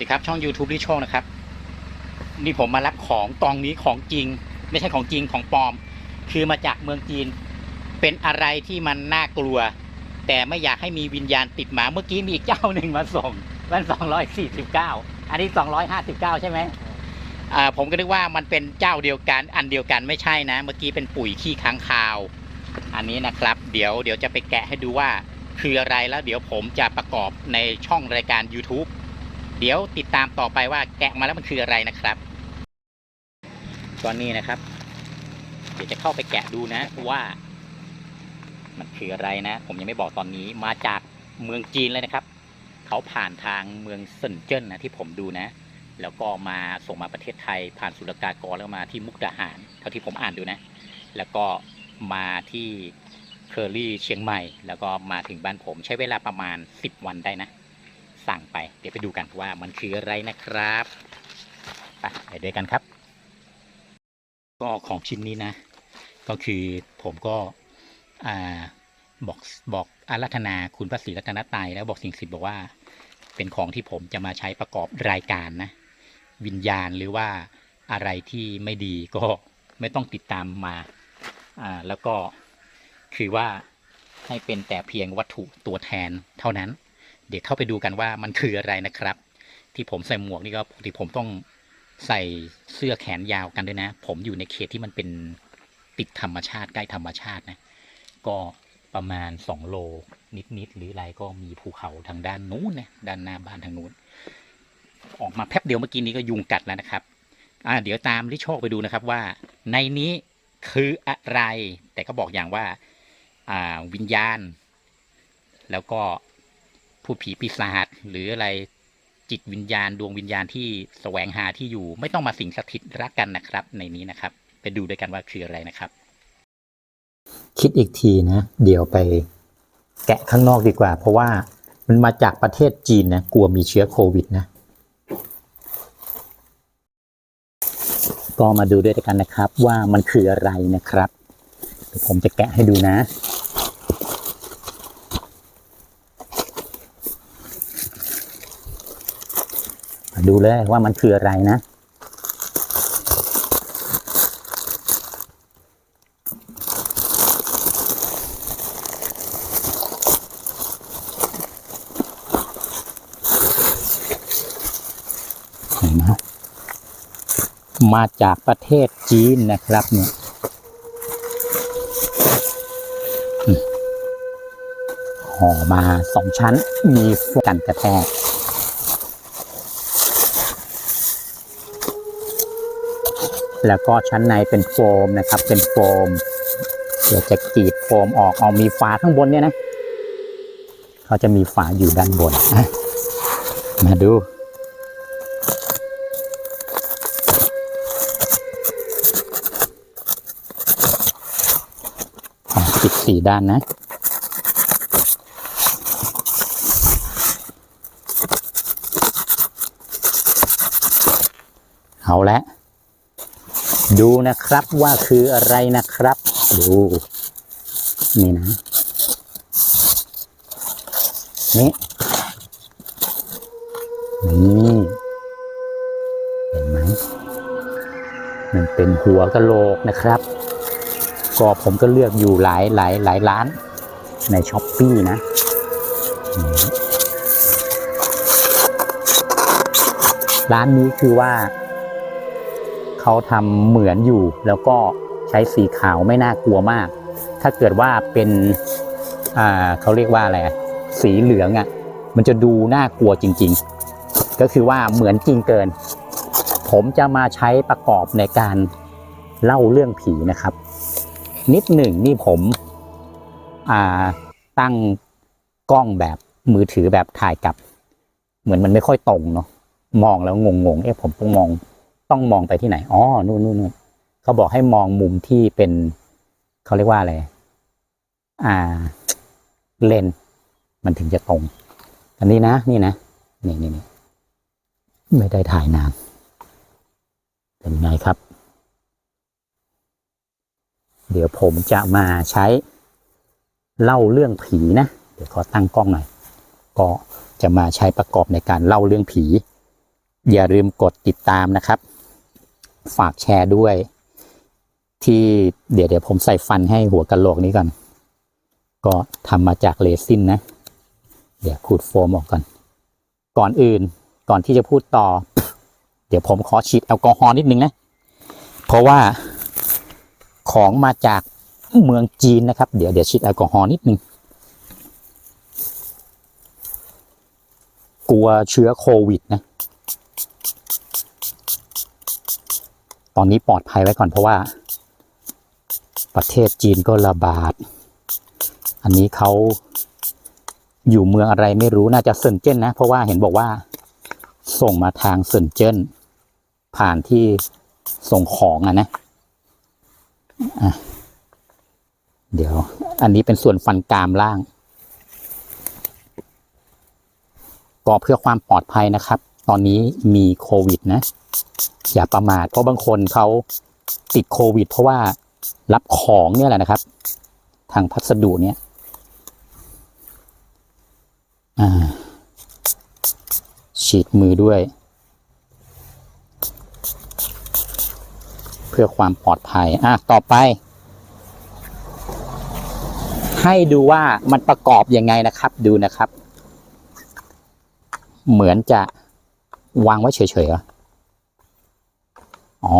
ดีครับช่อง YouTube ลิโชคนะครับ นี่ผมมารับของกองนี้ของจริง ไม่ใช่ของจริงของปลอม คือมาจากเมืองจีน เป็นอะไรที่มันน่ากลัว แต่ไม่อยากให้มีวิญญาณติดมาเมื่อกี้มีอีกเจ้าหนึ่งมาส่งวันสองร้อยสี่สิบเก้าอันนี้สองร้อยห้าสิบเก้าใช่ไหมอ่าผมก็นึกว่ามันเป็นเจ้าเดียวกัน อันเดียวกันไม่ใช่นะ เมื่อกี้เป็นปุ๋ยขี้ค้างคาว อันนี้นะครับ เดี๋ยวเดี๋ยวจะไปแกะให้ดูว่า คืออะไรแล้วเดี๋ยวผมจะประกอบในช่องรายการ YouTube เดี๋ยวติดตามต่อไปว่าแกะมาแล้วมันคืออะไรนะครับ ตอนนี้นะครับ เดี๋ยวจะเข้าไปแกะดูนะว่า มันคืออะไรนะ ผมยังไม่บอกตอนนี้มาจากเมืองจีนเลยนะครับ เขาผ่านทางเมืองเซินเจิ้นนะที่ผมดูนะ แล้วก็มาส่งมาประเทศไทย ผ่านศุลกากรแล้วมาที่มุกดาหารเท่าที่ผมอ่านดูนะ แล้วก็มาที่เคอรี่เชียงใหม่ แล้วก็มาถึงบ้านผมใช้เวลาประมาณ 10 วันได้นะ สั่งไป เดี๋ยวไปดูกันว่ามันคืออะไรนะครับไปไปด้วยกันครับ ก็ของชิ้นนี้นะ ก็คือผมก็บอกบอกอารัธนาคุณพระศรีรัตนตรัยแล้วบอกสิ่งศักดิ์สิทธิ์บอกว่า เป็นของที่ผมจะมาใช้ประกอบรายการนะ วิญญาณหรือว่าอะไรที่ไม่ดีก็ไม่ต้องติดตามมาอ่าแล้วก็คือว่าให้เป็นแต่เพียงวัตถุตัวแทนเท่านั้น เดี๋ยวเข้าไปดูกันว่ามันคืออะไรนะครับ ที่ผมใส่หมวกนี่ก็ปกติผมต้องใส่เสื้อแขนยาวกันด้วยนะ ผมอยู่ในเขตที่มันเป็นติดธรรมชาติใกล้ธรรมชาตินะ ก็ประมาณสองโล นิด ๆ หรืออะไรก็มีภูเขาทางด้านนู้นนะด้านหน้าบ้านทางนู้น ออกมาแป๊บเดียวเมื่อกี้นี้ก็ยุงกัดแล้วนะครับอ่าเดี๋ยวตามลิโชคไปดูนะครับว่าในนี้คืออะไร แต่ก็บอกอย่างว่าอ่าวิญญาณ แล้วก็ ผู้ผีปีศาจหรืออะไรจิตวิญญาณดวงวิญญาณที่แสวงหาที่อยู่ ไม่ต้องมาสิงสถิตรักกันนะครับ ในนี้นะครับ ไปดูด้วยกันว่าคืออะไรนะครับ คิดอีกทีนะ เดี๋ยวไปแกะข้างนอกดีกว่า เพราะว่ามันมาจากประเทศจีนนะกลัวมีเชื้อโควิดนะ ก็มาดูด้วยกันนะครับว่ามันคืออะไรนะครับ ผมจะแกะให้ดูนะ ดูเลยว่ามันคืออะไรนะ มาจากประเทศจีนนะครับเนี่ยห่อมาสองชั้น มีกันกระแทก แล้วก็ชั้นในเป็นโฟมนะครับ เป็นโฟม เดี๋ยวจะกรีดโฟมออกเอามีฝาข้างบนเนี่ยนะเขาจะมีฝาอยู่ด้านบนมาดูปิดสี่ด้านนะเอาละ ดูนะครับว่าคืออะไรนะครับ ดู นี่นะ นี่ นี่ เห็นไหม มันเป็นหัวกะโหลกนะครับ ก็ผมก็เลือกอยู่หลายหลายหลายร้านในช้อปปี้นะร้านนี้คือว่า เขาทำเหมือนอยู่ แล้วก็ใช้สีขาวไม่น่ากลัวมาก ถ้าเกิดว่าเป็นอ่าเขาเรียกว่าอะไรสีเหลืองอะ่ะมันจะดูน่ากลัวจริง ๆ ก็คือว่าเหมือนจริงเกิน ผมจะมาใช้ประกอบในการเล่าเรื่องผีนะครับ นิดหนึ่งนี่ผมอ่าตั้งกล้องแบบมือถือแบบถ่ายกลับ เหมือนมันไม่ค่อยตรงเนาะมองแล้วงงๆเอ๊ะผมต้องมอง ต้องมองไปที่ไหนอ๋อนู่นนู่นนู่นเขาบอกให้มองมุมที่เป็นเขาเรียกว่าอะไรอ่า เลนมันถึงจะตรง อันนี้นะนี่นะนี่นี่นี่ไม่ได้ถ่ายนานเป็นไงครับ เดี๋ยวผมจะมาใช้เล่าเรื่องผีนะ เดี๋ยวขอตั้งกล้องหน่อย ก็จะมาใช้ประกอบในการเล่าเรื่องผี อย่าลืมกดติดตามนะครับ ฝากแชร์ด้วย ที่เดี๋ยวเดี๋ยวผมใส่ฟันให้หัวกะโหลกนี้ก่อน ก็ทำมาจากเรซินนะ เดี๋ยวขูดโฟมออกก่อน ก่อนอื่นก่อนที่จะพูดต่อ เดี๋ยวผมขอฉีดแอลกอฮอล์นิดนึงนะ เพราะว่าของมาจากเมืองจีนนะครับ เดี๋ยวเดี๋ยวฉีดแอลกอฮอล์นิดนึงกลัวเชื้อโควิดนะ ตอนนี้ปลอดภัยไว้ก่อนเพราะว่า ประเทศจีนก็ระบาด อันนี้เขาอยู่เมืองอะไรไม่รู้น่าจะเซินเจิ้นนะ เพราะว่าเห็นบอกว่า ส่งมาทางเซินเจิ้นผ่านที่ส่งของอะนะะเดี๋ยว อันนี้เป็นส่วนฟันกรามล่าง ก็เพื่อความปลอดภัยนะครับ ตอนนี้มีโควิดนะ อย่าประมาทเพราะบางคนเขาติดโควิด เพราะว่ารับของเนี่ยแหละนะครับ ทางพัสดุเนี่ยฉีดมือด้วย เพื่อความปลอดภัย อะ ต่อไป ให้ดูว่ามันประกอบยังไงนะครับ ดูนะครับ เหมือนจะ วางไว้เฉยๆเหรออ๋อ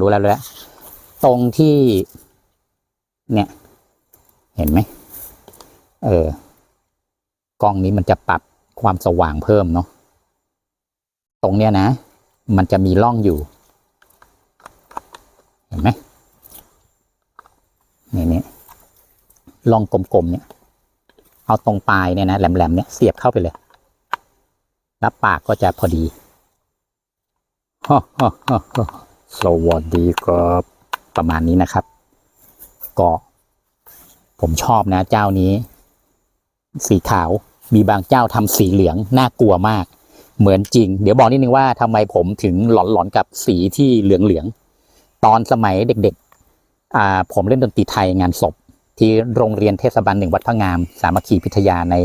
รู้แล้วรู้แล้ว ตรงที่ เนี่ย เห็นไหม เออ กล้องนี้มันจะปรับความสว่างเพิ่มเนาะ ตรงเนี้ยนะ มันจะมีร่องอยู่ เห็นไหมนี่นี่ร่องกลมๆเนี่ย เอาตรงปลายเนี่ยนะแหลมๆเนี่ยเสียบเข้าไปเลย แล้วปากก็จะพอดีฮ่าฮ่าฮ่าฮ่าสวัสดีครับประมาณนี้นะครับ ก็ผมชอบนะเจ้านี้ สีขาวมีบางเจ้าทำสีเหลืองน่ากลัวมาก เหมือนจริง เดี๋ยวบอกนิดนึงว่าทำไมผมถึงหลอนๆกับสีที่เหลืองๆตอนสมัยเด็กๆอ่าผมเล่นดนตรีไทยงานศพ ที่โรงเรียนเทศบาลหนึ่งวัดพระงาม สามัคคีพิทยาใน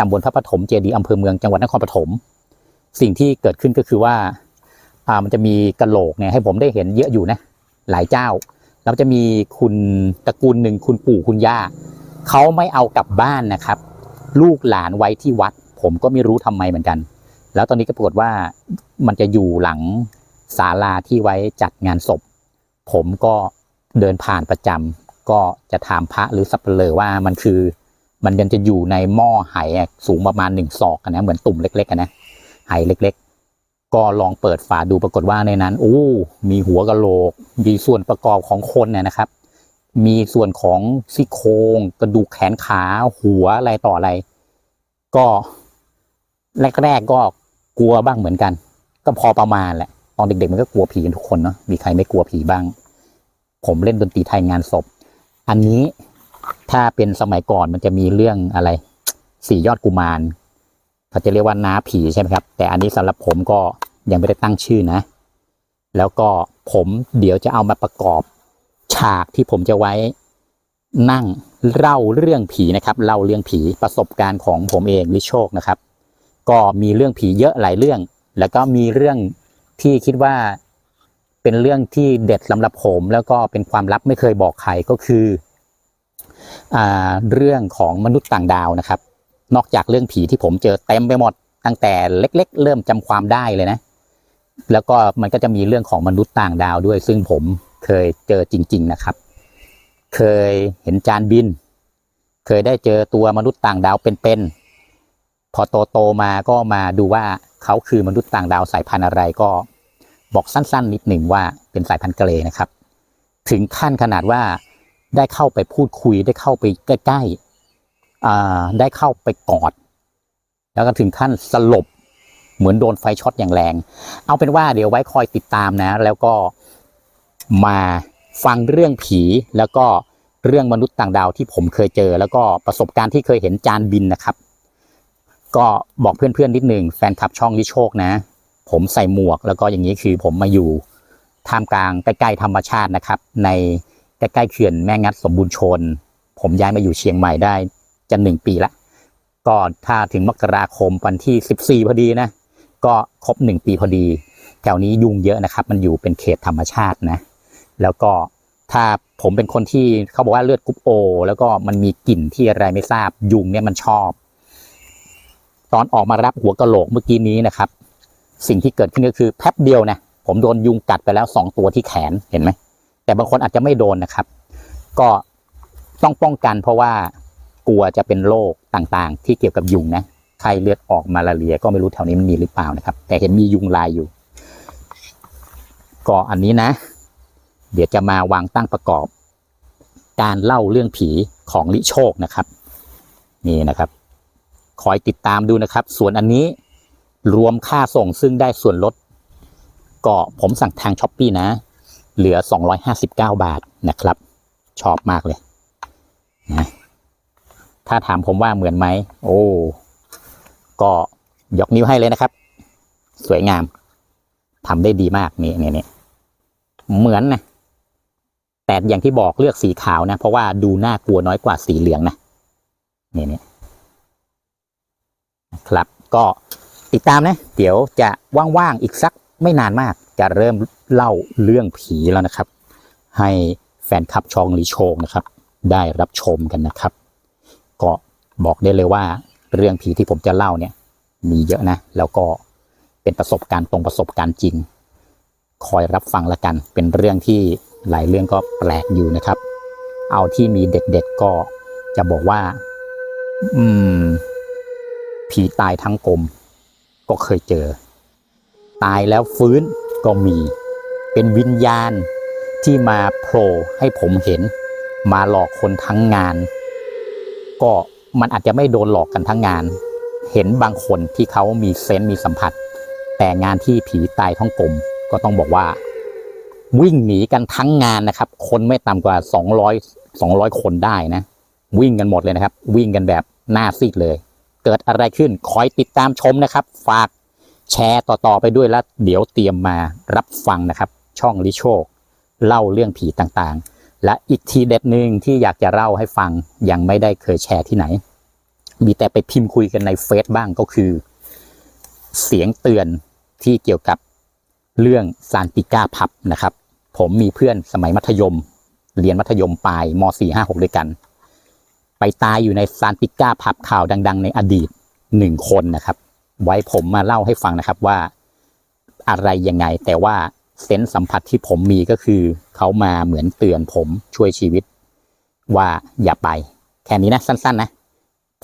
ตำบลพระปฐมเจดีย์อำเภอเมืองจังหวัดนครปฐมสิ่งที่เกิดขึ้นก็คือว่าอ่ามันจะมีกระโหลกเนี่ยให้ผมได้เห็นเยอะอยู่นะหลายเจ้า แล้วจะมีคุณตระกูลหนึ่งคุณปู่คุณย่าเขาไม่เอากลับบ้านนะครับ ลูกหลานไว้ที่วัด ผมก็ไม่รู้ทำไมเหมือนกัน แล้วตอนนี้ก็ปรากฏว่ามันจะอยู่หลังศาลาที่ไว้จัดงานศพ ผมก็เดินผ่านประจำก็จะถามพระหรือสับเปลอว่ามันคือ มันยังจะอยู่ในหม้อไหสูงประมาณหนึ่งศอกนะเหมือนตุ่มเล็กๆนะไหเล็ก ๆ ก็ลองเปิดฝาดูปรากฏว่าในนั้นโอ้มีหัวกะโหลก มีส่วนประกอบของคนเนี่ยนะครับ มีส่วนของซี่โครงกระดูกแขนขาหัวอะไรต่ออะไร ก็แรกๆก็กลัวบ้างเหมือนกัน ก็พอประมาณแหละตอนเด็กๆมันก็กลัวผีกันทุกคนเนาะมีใครไม่กลัวผีบ้าง ผมเล่นดนตรีไทยงานศพ อันนี้ ถ้าเป็นสมัยก่อนมันจะมีเรื่องอะไร สี่ยอดกุมารเขาจะเรียกว่าน้าผีใช่ไหมครับ แต่อันนี้สำหรับผมก็ยังไม่ได้ตั้งชื่อนะ แล้วก็ผมเดี๋ยวจะเอามาประกอบฉากที่ผมจะไว้นั่งเล่าเรื่องผีนะครับเล่าเรื่องผีประสบการณ์ของผมเองลิโชคนะครับ ก็มีเรื่องผีเยอะหลายเรื่อง แล้วก็มีเรื่องที่คิดว่าเป็นเรื่องที่เด็ดสำหรับผม แล้วก็เป็นความลับไม่เคยบอกใครก็คือ เรื่องของมนุษย์ต่างดาวนะครับ นอกจากเรื่องผีที่ผมเจอเต็มไปหมดตั้งแต่เล็ก ๆ เริ่มจำความได้เลยนะ แล้วก็มันก็จะมีเรื่องของมนุษย์ต่างดาวด้วย ซึ่งผมเคยเจอจริง ๆนะครับ เคยเห็นจานบิน เคยได้เจอตัวมนุษย์ต่างดาวเป็นๆพอโตโตๆมาก็มาดูว่าเขาคือมนุษย์ต่างดาวสายพันธุ์อะไรก็บอกสั้น ๆ นิดหนึ่งว่าเป็นสายพันธุ์เกรนะครับ ถึงขั้นขนาดว่า ได้เข้าไปพูดคุยได้เข้าไปใกล้ๆได้เข้าไปกอด แล้วก็ถึงขั้นสลบเหมือนโดนไฟช็อตอย่างแรง เอาเป็นว่าเดี๋ยวไว้คอยติดตามนะ แล้วก็มาฟังเรื่องผีแล้วก็เรื่องมนุษย์ต่างดาวที่ผมเคยเจอ แล้วก็ประสบการณ์ที่เคยเห็นจานบินนะครับ ก็บอกเพื่อนๆนิดหนึ่งแฟนคลับช่องลิโชคนะ ผมใส่หมวกแล้วก็อย่างนี้คือผมมาอยู่ท่ามกลางใกล้ๆธรรมชาตินะครับ ใน ใกล้ๆเขื่อนแม่งัดสมบูรณ์ชน ผมย้ายมาอยู่เชียงใหม่ได้จะหนึ่งปีละก็ถ้าถึงมกราคมวันที่สิบสี่พอดีนะ ก็ครบหนึ่งปีพอดี แถวนี้ยุงเยอะนะครับ มันอยู่เป็นเขตธรรมชาตินะ แล้วก็ถ้าผมเป็นคนที่เขาบอกว่าเลือดกรุ๊ปโอ แล้วก็มันมีกลิ่นที่อะไรไม่ทราบยุงเนี่ยมันชอบ ตอนออกมารับหัวกะโหลกเมื่อกี้นี้นะครับ สิ่งที่เกิดขึ้นก็คือแป๊บเดียวนะผมโดนยุงกัดไปแล้วสองตัวที่แขนเห็นไหม แต่บางคนอาจจะไม่โดนนะครับ ก็ต้องป้องกันเพราะว่ากลัวจะเป็นโรคต่างๆ ที่เกี่ยวกับยุงนะไข้เลือดออกมาลาเรีย ก็ไม่รู้แถวนี้มันมีหรือเปล่านะครับ แต่เห็นมียุงลายอยู่ ก็อันนี้นะ เดี๋ยวจะมาวางตั้งประกอบ การเล่าเรื่องผีของลิโชคนะครับนี่นะครับ คอยติดตามดูนะครับ ส่วนอันนี้รวมค่าส่งซึ่งได้ส่วนลดก็ผมสั่งทางช้อปปีนะ เหลือ 259 บาทนะครับชอบมากเลยนะถ้าถามผมว่าเหมือนไหม โอ้ ก็ยกนิ้วให้เลยนะครับ สวยงามทำได้ดีมากนี่นี่นี่เหมือนนะแต่อย่างที่บอกเลือกสีขาวนะ เพราะว่าดูน่ากลัวน้อยกว่าสีเหลืองนะนี่นี่ครับ ก็ติดตามนะ เดี๋ยวจะว่างๆอีกสักไม่นานมาก จะเริ่มเล่าเรื่องผีแล้วนะครับ ให้แฟนคลับชองลีโชงนะครับ ได้รับชมกันนะครับ ก็บอกได้เลยว่าเรื่องผีที่ผมจะเล่าเนี่ยมีเยอะนะ แล้วก็เป็นประสบการณ์ตรงประสบการณ์จริง คอยรับฟังละกันเป็นเรื่องที่หลายเรื่องก็แปลกอยู่นะครับ เอาที่มีเด็ดๆก็จะบอกว่า อืม ผีตายทั้งกลมก็เคยเจอ ตายแล้วฟื้น ก็มี เป็นวิญญาณที่มาโผล่ให้ผมเห็น มาหลอกคนทั้งงาน ก็มันอาจจะไม่โดนหลอกกันทั้งงาน เห็นบางคนที่เขามีเซนส์มีสัมผัส แต่งานที่ผีตายท้องกลมก็ต้องบอกว่า วิ่งหนีกันทั้งงานนะครับ คนไม่ต่ำกว่า 200 200 คนได้นะ วิ่งกันหมดเลยนะครับ วิ่งกันแบบหน้าซีดเลย เกิดอะไรขึ้นคอยติดตามชมนะครับ ฝาก แชร์ต่อๆไปด้วยแล้วเดี๋ยวเตรียมมารับฟังนะครับ ช่องลิโชค เล่าเรื่องผีต่างๆ และอีกทีเด็ดหนึ่งที่อยากจะเล่าให้ฟังยังไม่ได้เคยแชร์ที่ไหน มีแต่ไปพิมพ์คุยกันในเฟซบ้างก็คือ เสียงเตือนที่เกี่ยวกับเรื่องซานติก้าพับนะครับ ผมมีเพื่อนสมัยมัธยม เรียนมัธยมปลายม .4 5 6 ด้วยกัน ไปตายอยู่ในซานติก้าพับข่าวดัง ๆ ในอดีตหนึ่งคนนะครับ ไว้ผมมาเล่าให้ฟังนะครับว่าอะไรยังไง แต่ว่าเซนส์สัมผัสที่ผมมีก็คือ เขามาเหมือนเตือนผมช่วยชีวิต ว่าอย่าไป แค่นี้นะสั้น ๆ นะ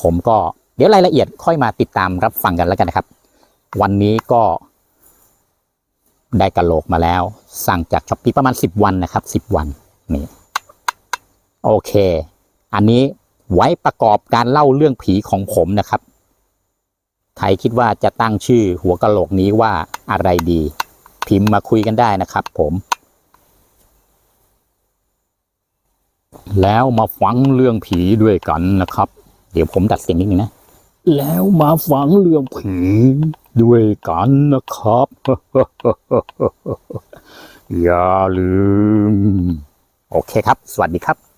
ผมก็เดี๋ยวรายละเอียดค่อยมาติดตามรับฟังกันแล้วกันนะครับ วันนี้ก็ได้กระโหลกมาแล้ว สั่งจากช้อปปี้ประมาณสิบวันนะครับสิบวันนี่โอเค อันนี้ไว้ประกอบการเล่าเรื่องผีของผมนะครับ ใครคิดว่าจะตั้งชื่อหัวกะโหลกนี้ว่าอะไรดี พิมพ์มาคุยกันได้นะครับผม แล้วมาฟังเรื่องผีด้วยกันนะครับ เดี๋ยวผมดัดเสียงนิดนึงนะ แล้วมาฟังเรื่องผีด้วยกันนะครับ อย่าลืม โอเคครับ สวัสดีครับ